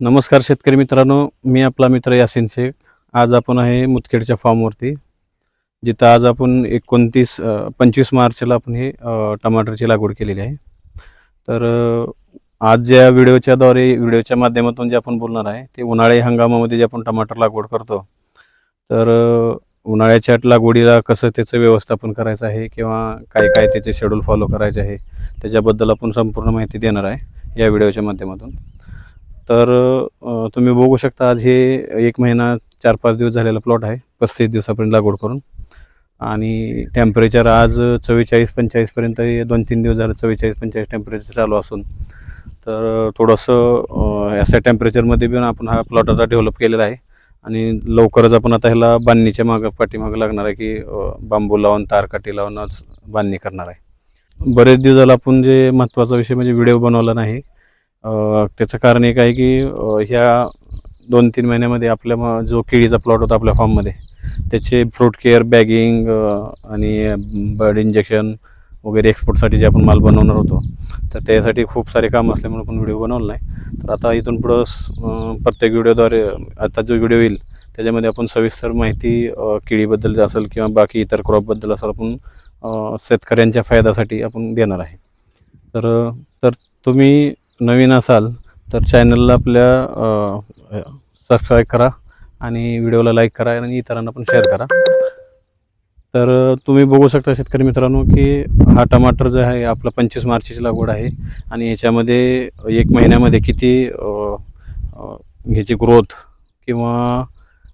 नमस्कार शेतकरी मित्रांनो मी आपला मित्र यासिन शेख. आज आपण आहे मुतखेडच्या फॉर्मवरती जिथं आज आपण एकोणतीस पंचवीस मार्चला आपण हे टमाटरची लागवड केलेली आहे. तर आज ज्या व्हिडिओच्याद्वारे व्हिडिओच्या माध्यमातून जे आपण बोलणार आहे ते उन्हाळी हंगामामध्ये जे आपण टमाटर लागवड करतो तर उन्हाळ्याच्या लागवडीला कसं त्याचं व्यवस्थापन करायचं आहे किंवा काय काय त्याचे शेड्यूल फॉलो करायचे आहे त्याच्याबद्दल आपण संपूर्ण माहिती देणार आहे या व्हिडिओच्या माध्यमातून. तर तुम्ही बघू शकता आज हे एक महिना चार पाच दिवस झालेला प्लॉट आहे. पस्तीस दिवसापर्यंत लागवड करून. आणि टेम्परेचर आज चव्वेचाळीस पंचेचाळीसपर्यंत हे दोन तीन दिवस झालं चव्वेचाळीस पंचेचाळीस टेम्परेचर चालू असून. तर थोडंसं अशा टेम्परेचरमध्ये पण आपण हा प्लॉट आता डेव्हलप केलेला आहे. आणि लवकरच आपण आता ह्याला बांधणीच्या मागं पाठीमागं लागणार आहे की बांबू लावून तारकाठी लावूनच बांधणी करणार आहे. बरेच दिवस झालं आपण जे महत्त्वाचा विषय म्हणजे व्हिडिओ बनवला नाही त्याचं कारण एक आहे की ह्या दोन तीन महिन्यामध्ये आपल्या मग जो केळीचा प्लॉट होता आपल्या फॉर्ममध्ये त्याचे फ्रूट केअर बॅगिंग आणि बर्ड इंजेक्शन वगैरे एक्सपोर्टसाठी जे आपण माल बनवणार होतो तर त्यासाठी खूप सारे काम असल्यामुळे आपण व्हिडिओ बनवला नाही. तर आता इथून पुढं प्रत्येक व्हिडिओद्वारे आता जो व्हिडिओ येईल त्याच्यामध्ये आपण सविस्तर माहिती केळीबद्दल असेल किंवा बाकी इतर क्रॉपबद्दल असेल आपण शेतकऱ्यांच्या फायद्यासाठी आपण देणार आहे. तर तर तुम्ही नवीन असाल तर चॅनलला आपल्या सबस्क्राईब करा आणि व्हिडिओला लाईक करा आणि इतरांना पण शेअर करा. तर तुम्ही बघू शकता शेतकरी मित्रांनो की हा टमाटर जो आहे आपला पंचवीस मार्चची लागवड आहे आणि ह्याच्यामध्ये एक महिन्यामध्ये किती ह्याची ग्रोथ किंवा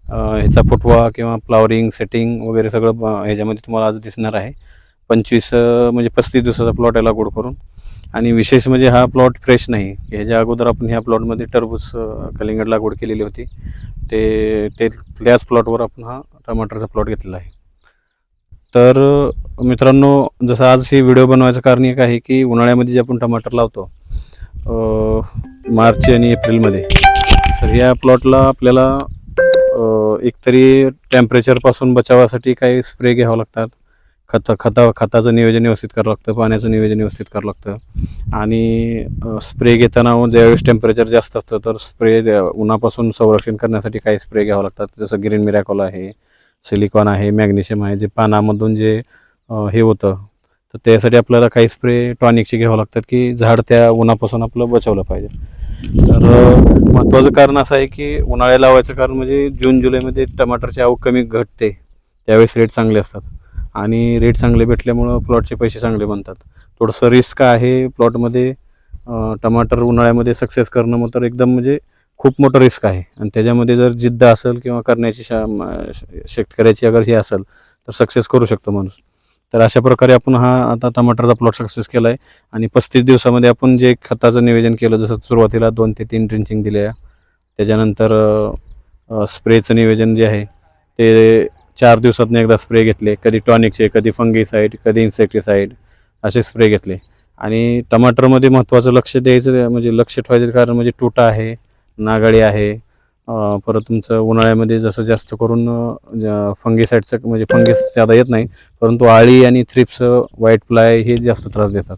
ह्याचा फुटवा किंवा फ्लावरिंग सेटिंग वगैरे सगळं ह्याच्यामध्ये तुम्हाला आज दिसणार आहे. पंचवीस म्हणजे पस्तीस दिवसाचा प्लॉट आहे लागवड करून. आणि विशेष म्हणजे हा प्लॉट फ्रेश नाही. ह्याच्या अगोदर आपण ह्या प्लॉटमध्ये टरबूज कलिंगड लागवड केलेली होती. ते ते त्याच प्लॉटवर आपण हा टमाटरचा प्लॉट घेतलेला आहे. तर मित्रांनो जसं आज ही व्हिडिओ बनवायचं कारण एक आहे की उन्हाळ्यामध्ये जे आपण टमाटर लावतो मार्च आणि एप्रिलमध्ये तर या प्लॉटला आपल्याला एकतरी टेम्परेचरपासून बचावासाठी काही स्प्रे घ्यावं लागतात. खत खता खताचं नियोजन व्यवस्थित करावं लागतं पाण्याचं नियोजन व्यवस्थित करावं लागतं. आणि स्प्रे घेताना ज्यावेळेस टेम्परेचर जास्त असतं तर स्प्रे उन्हापासून संरक्षण करण्यासाठी काही स्प्रे घ्यावं लागतात. जसं ग्रीन मिरॅकॉल आहे सिलिकॉन आहे मॅग्नेशियम आहे जे पानामधून जे हे होतं तर त्यासाठी आपल्याला काही स्प्रे टॉनिकचे घ्यावं लागतात की झाड त्या उन्हापासून आपलं बचावलं पाहिजे. तर महत्त्वाचं कारण असं आहे की उन्हाळ्या लावायचं कारण म्हणजे जून जुलैमध्ये टमाटरची आवक कमी घटते. त्यावेळेस रेट चांगले असतात. आणि रेट चांगले भेटल्यामुळं प्लॉटचे पैसे चांगले बनतात. थोडंसं रिस्क आहे प्लॉटमध्ये टमाटर उन्हाळ्यामध्ये सक्सेस करणं मग तर एकदम म्हणजे खूप मोठं रिस्क आहे. आणि त्याच्यामध्ये जर जिद्द असेल किंवा करण्याची शा श- शेतकऱ्याची अगर हे असेल तर सक्सेस करू शकतो माणूस. तर अशा प्रकारे आपण हा आता टमाटरचा प्लॉट सक्सेस केला आहे आणि पस्तीस दिवसामध्ये आपण जे खताचं नियोजन केलं जसं सुरुवातीला दोन ते तीन ड्रिंचिंग दिल्या. त्याच्यानंतर स्प्रेचं नियोजन जे आहे ते चार दिवसातून एकदा स्प्रे घेतले. कधी टॉनिकचे कधी फंगीसाईड कधी इन्सेक्टिसाईड असे स्प्रे घेतले. आणि टमाटरमध्ये महत्त्वाचं लक्ष द्यायचं म्हणजे लक्ष ठेवायचं कारण म्हणजे तुटा आहे नागाळी आहे. परत तुमचं उन्हाळ्यामध्ये जसं जास्त करून फंगीसाईडचं म्हणजे फंगीस ज्यादा येत नाही परंतु आळी आणि थ्रिप्स व्हाईट फ्लाय हे जास्त त्रास देतात.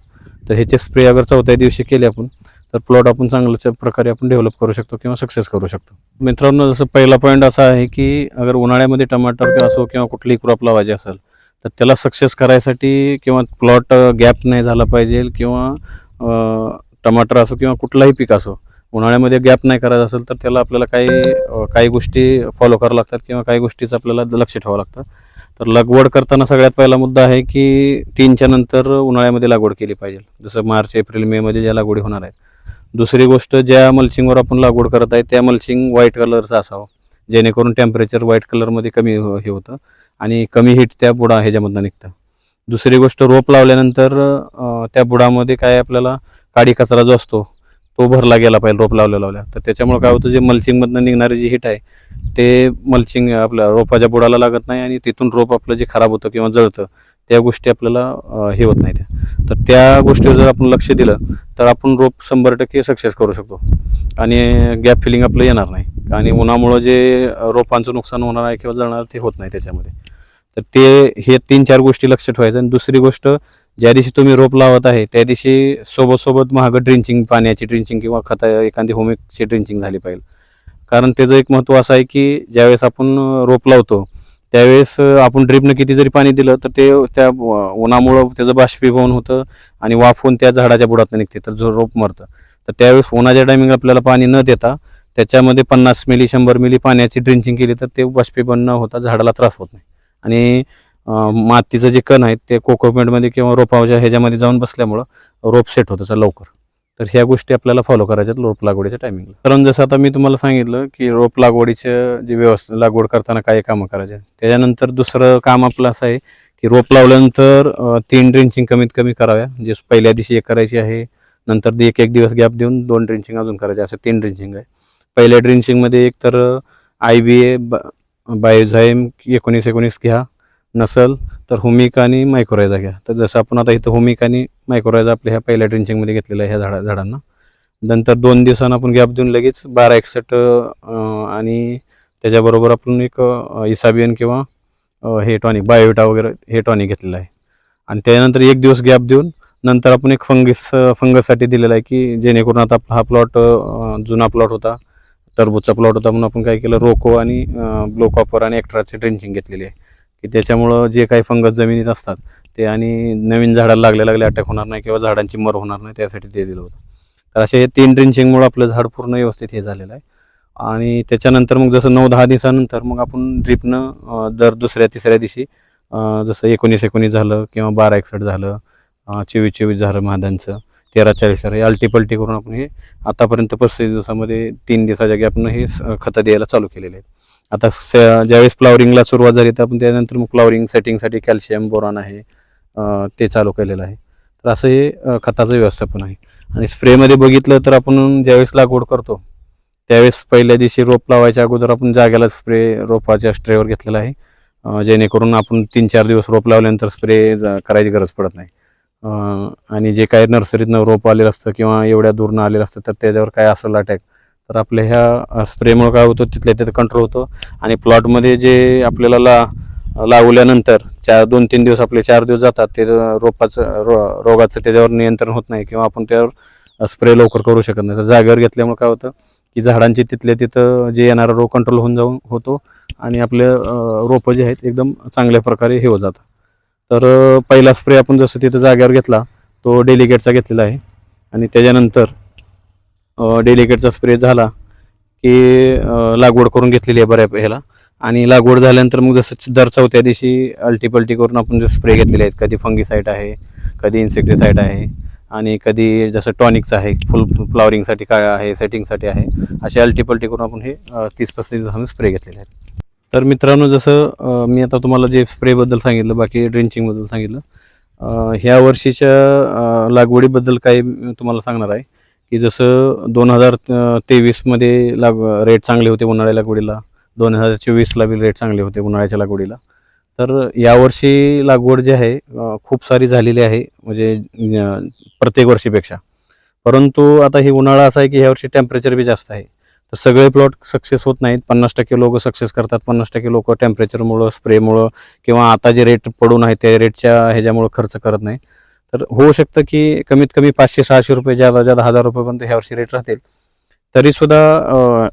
तर ह्याचे स्प्रे अगर चौथ्या दिवशी केले आपण तर प्लॉट आपण चांगल्याच्या प्रकारे आपण डेव्हलप करू शकतो किंवा सक्सेस करू शकतो. मित्रांनो जसं पहिला पॉईंट असा आहे की अगर उन्हाळ्यामध्ये टमाटर असो किंवा कुठलीही क्रॉप लावायची असेल तर त्याला सक्सेस करायसाठी किंवा प्लॉट गॅप नाही झाला पाहिजे किंवा टमाटर असो किंवा कुठलाही पीक असो उन्हाळ्यामध्ये गॅप नाही करायचा असेल तर त्याला आपल्याला काही काही गोष्टी फॉलो करावं लागतात किंवा काही गोष्टीचं आपल्याला लक्ष ठेवावं लागतं. तर लागवड करताना सगळ्यात पहिला मुद्दा आहे की तीनच्या नंतर उन्हाळ्यामध्ये लागवड केली पाहिजे. जसं मार्च एप्रिल मेमध्ये ज्या लागवडी होणार आहेत. दुसरी गोष्ट ज्या मल्चिंगवर आपण लागवड करत आहे त्या मल्चिंग व्हाईट कलरचं असावं. जेणेकरून टेम्परेचर व्हाईट कलरमध्ये कमी हो- हे होतं आणि कमी हीट त्या बुडा ह्याच्यामधनं निघतं. दुसरी गोष्ट रोप लावल्यानंतर त्या बुडामध्ये काय आपल्याला काडी कचरा जो असतो तो भरला गेला पाहिजे रोप लावल्या लावल्या. तर त्याच्यामुळे काय होतं जे मल्चिंगमधनं निघणारी जी हीट आहे ते मल्चिंग आपल्या रोपाच्या बुडाला लागत नाही आणि तिथून रोप आपलं जे खराब होतं किंवा जळतं त्या गोष्टी आपल्याला हे होत नाही त्या तर त्या गोष्टीवर जर आपण लक्ष दिलं तर आपण रोप शंभर टक्के सक्सेस करू शकतो. आणि गॅप फिलिंग आपलं येणार नाही. आणि उन्हामुळं जे रोपांचं नुकसान होणार आहे किंवा जळणार ते होत नाही त्याच्यामध्ये. तर ते हे तीन चार गोष्टी लक्ष ठेवायचं. आणि दुसरी गोष्ट ज्या दिवशी तुम्ही रोप लावत आहे त्या दिवशी सोबत सोबत महाग ड्रिंचिंग पाण्याची ड्रिंचिंग किंवा खता एखादी होमिकची ड्रिंचिंग झाली पाहिजे. कारण त्याचं एक महत्त्व असं आहे की ज्यावेळेस आपण रोप लावतो त्यावेळेस आपण ड्रिपनं किती जरी पाणी दिलं तर ते त्या उन्हामुळं त्याचं बाष्पीभवन होतं आणि वाफवून त्या झाडाच्या बुडात निघते तर जो रोप मरतं. तर त्यावेळेस उन्हाच्या टायमिंग आपल्याला पाणी न देता त्याच्यामध्ये पन्नास मिली शंभर मिली पाण्याची ड्रिंचिंग केली तर ते बाष्पीभवन न होता झाडाला त्रास होत नाही. आणि मातीचं जे कण आहेत ते कोकोपेंटमध्ये किंवा रोपावच्या ह्याच्यामध्ये जाऊन बसल्यामुळं रोप सेट होतं लवकर. तर ह्या गोष्टी आपल्याला फॉलो करायच्यात रोप लागवडीच्या टायमिंगला कारण जसं आता मी तुम्हाला सांगितलं की रोप लागवडीचं जे व्यवस्था लागवड करताना काय कामं करायचे त्याच्यानंतर दुसरं काम आपलं असं आहे की रोप लावल्यानंतर तीन ड्रिंचिंग कमीत कमी कराव्या. जे पहिल्या दिवशी एक करायची आहे नंतर एक एक दिवस गॅप देऊन दोन ड्रिंचिंग अजून करायचे असं तीन ड्रिंचिंग आहे. पहिल्या ड्रिंचिंगमध्ये एक तर आय बी ए बायोझाईम एकोणीस एकोणीस घ्या. नसल तर हुमिक आणि मायक्रोरायझा घ्या. तर जसं आपण आता इथं हुमिक आणि मायक्रोरायझा आपल्या ह्या पहिल्या ड्रिंचिंगमध्ये घेतलेलं ह्या झाडा झाडांना. नंतर दोन दिवसांना आपण गॅप देऊन लगेच बारा एकसठ आणि त्याच्याबरोबर आपण एक इसाबियन किंवा हे टॉनिक बायोविटा वगैरे हे टॉनिक घेतलेलं आहे. आणि त्यानंतर एक दिवस गॅप देऊन नंतर आपण एक फंगस फंगससाठी दिलेला आहे की जेणेकरून आता आपला हा प्लॉट जुना प्लॉट होता टरबूजचा प्लॉट होता म्हणून आपण काय केलं रोको आणि ब्लो कॉपर आणि एक्ट्राचे ड्रिंचिंग घेतलेली आहे. की त्याच्यामुळं जे काही फंगस जमिनीत असतात ते आणि नवीन झाडाला लागल्या लागले अटॅक होणार नाही किंवा झाडांची मर होणार नाही त्यासाठी ते दिलं होतं. तर असे हे तीन ड्रिंचिंगमुळे आपलं झाड पूर्ण व्यवस्थित हे झालेलं आहे. आणि त्याच्यानंतर मग जसं नऊ दहा दिवसानंतर मग आपण ड्रिपनं दर दुसऱ्या तिसऱ्या दिवशी जसं एकोणीस एकोणीस झालं किंवा बारा एकसठ झालं चोवीस चोवीस झालं महादांचं तेरा चाळीस झालं हे अल्टीपल्टी करून आपण हे आतापर्यंत पस्तीस दिवसामध्ये तीन दिवसाच्या गॅपनं हे स- खतं द्यायला चालू केलेले आहेत. आता स- ज्यावेळेस फ्लावरिंगला सुरुवात झाली तर आपण त्यानंतर मग फ्लावरिंग सेटिंगसाठी कॅल्शियम बोरॉन आहे ते चालू केलेलं आहे. तर असं हे खताचं व्यवस्थापन आहे. आणि स्प्रेमध्ये बघितलं तर आपण ज्यावेळेस लागवड करतो त्यावेळेस पहिल्या दिवशी रोप लावायच्या अगोदर आपण जाग्याला स्प्रे रोपाच्या स्ट्रेवर घेतलेला आहे. जेणेकरून आपण तीन चार दिवस रोप लावल्यानंतर स्प्रे करायची गरज पडत नाही. आणि जे काही नर्सरीतनं रोप आलेलं असतं किंवा एवढ्या दूरनं आलेलं असतं तर त्याच्यावर काय असेल अटॅक तर आपल्या ह्या स्प्रेमुळं काय होतं तिथल्या तिथं कंट्रोल होतो. आणि प्लॉटमध्ये जे आपल्याला ला लावल्यानंतर चार दोन तीन दिवस आपले चार दिवस जातात ते रोपाचं रो रोगाचं त्याच्यावर नियंत्रण होत नाही किंवा आपण त्यावर स्प्रे लवकर करू शकत नाही. तर जागेवर घेतल्यामुळे काय होतं की झाडांची तिथल्या तिथं जे येणारा रोग कंट्रोल होऊन जाऊन होतो आणि आपले रोपं जे आहेत एकदम चांगल्या प्रकारे हे हो जातं तर पहिला स्प्रे आपण जसं तिथं जागेवर घेतला तो डेलिकेटचा घेतलेला आहे. आणि त्याच्यानंतर डेलिकेटचा स्प्रे झाला की लागवड करून घेतलेली आहे बऱ्या ह्याला. आणि लागवड झाल्यानंतर मग जसं दर चौथ्या दिवशी अल्टीपल्टी करून आपण जे स्प्रे घेतलेले आहेत कधी फंगीसाईट आहे कधी इन्सेक्टिसाईट आहे आणि कधी जसं टॉनिकचं आहे फुल फ्लॉवरिंगसाठी काय आहे सेटिंगसाठी आहे असे अल्टीपल्टी करून आपण हे तीस पस्तीस दिवसांनी स्प्रे घेतलेले आहेत. तर मित्रांनो जसं मी आता तुम्हाला जे स्प्रेबद्दल सांगितलं बाकी ड्रिंचिंगबद्दल सांगितलं ह्या वर्षीच्या लागवडीबद्दल काही तुम्हाला सांगणार आहे. की जसं दोन हजार तेवीसमध्ये लाग रेट चांगले होते उन्हाळ्या लागवडीला. दोन हजार चोवीसला बी रेट चांगले होते उन्हाळ्याच्या लागवडीला. तर यावर्षी लागवड जी आहे खूप सारी झालेली आहे म्हणजे प्रत्येक वर्षीपेक्षा. परंतु आता ही उन्हाळा असा आहे की ह्यावर्षी टेम्परेचर बी जास्त आहे. तर सगळे प्लॉट सक्सेस होत नाहीत. पन्नास टक्के लोक सक्सेस करतात. पन्नास टक्के लोक टेम्परेचरमुळं स्प्रेमुळं किंवा आता जे रेट पडून आहे त्या रेटच्या ह्याच्यामुळं खर्च करत नाही तर होऊ शकतं की कमीत कमी पाचशे सहाशे रुपये ज्यादा ज्यादा हजार रुपयेपर्यंत ह्यावर्षी रेट राहतील. तरीसुद्धा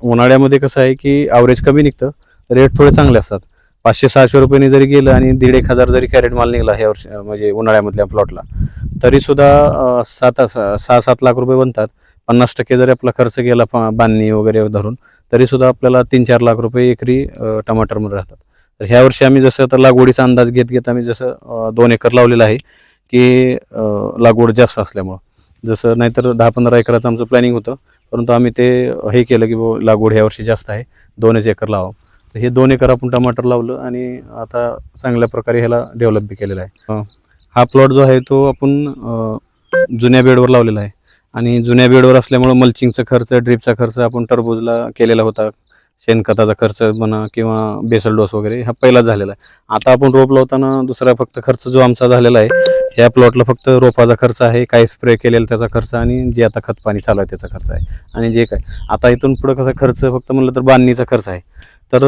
उन्हाळ्यामध्ये कसं आहे की ॲव्हरेज कमी निघतं. रेट थोडे चांगले असतात. पाचशे सहाशे रुपयांनी जरी गेलं आणि दीड एक हजार जरी कॅरेट माल निघाला ह्या वर्षी म्हणजे उन्हाळ्यामधल्या प्लॉटला तरीसुद्धा सात सहा सात लाख रुपये बनतात. पन्नास टक्के जरी आपला खर्च गेला प- बांधणी वगैरे धरून तरीसुद्धा आपल्याला तीन चार लाख रुपये एकरी टमाटरमध्ये राहतात. तर ह्या वर्षी आम्ही जसं आता लागवडीचा अंदाज घेत घेत आम्ही जसं दोन एकर लावलेलं आहे की लागवड जास्त असल्यामुळं. जसं नाहीतर दहा पंधरा एकराचं आमचं प्लॅनिंग होतं परंतु आम्ही ते हे केलं की लागवड ह्या वर्षी जास्त आहे दोनच एकर लावावं. तर हे दोन एकर आपण टमाटर लावलं आणि आता चांगल्या प्रकारे ह्याला डेव्हलप बी केलेलं आहे. हा प्लॉट जो आहे तो आपण जुन्या बेडवर लावलेला आहे. आणि जुन्या बेडवर असल्यामुळं मल्चिंगचा खर्च ड्रीपचा खर्च आपण टरबूजला केलेला होता. शेणखताचा खर्च म्हणा किंवा बेसल डोस वगैरे हा पहिलाच झालेला आहे. आता आपण रोप लावताना दुसरा फक्त खर्च जो आमचा झालेला आहे या प्लॉटला फक्त रोपाचा खर्च आहे काय स्प्रे केलेला त्याचा खर्च आणि जे आता खत पाणी चालू आहे त्याचा खर्च आहे. आणि जे काय आता इथून पुढं कसा खर्च फक्त म्हणलं तर बांधणीचा खर्च आहे. तर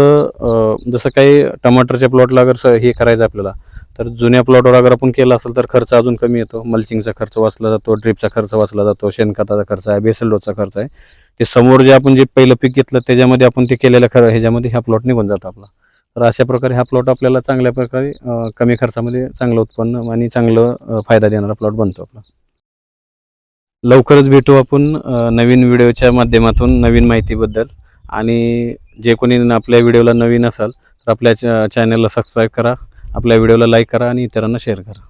जसं काही टमाटरच्या प्लॉटला अगर स- हे करायचं आपल्याला तर जुन्या प्लॉटवर अगर आपण केला असेल तर खर्च अजून कमी येतो. मल्चिंगचा खर्च वाचला जातो ड्रिपचा खर्च वाचला जातो शेणखताचा खर्च आहे बेसलडोचा खर्च आहे. ते समोर जे आपण जे पहिलं पीक घेतलं त्याच्यामध्ये आपण ते केलेल्या खरं ह्याच्यामध्ये ह्या प्लॉट निघून जातो आपला. तर अशा प्रकारे हा प्लॉट आपल्याला चांगल्या प्रकारे कमी खर्चामध्ये चांगलं उत्पन्न आणि चांगलं फायदा देणारा प्लॉट बनतो आपला. लवकरच भेटू आपण नवीन व्हिडिओच्या माध्यमातून नवीन माहितीबद्दल. आणि जे कोणी आपल्या व्हिडिओला नवीन असाल तर आपल्या चॅनलला सबस्क्राईब करा आपल्या व्हिडिओला लाईक करा आणि इतरांना शेअर करा.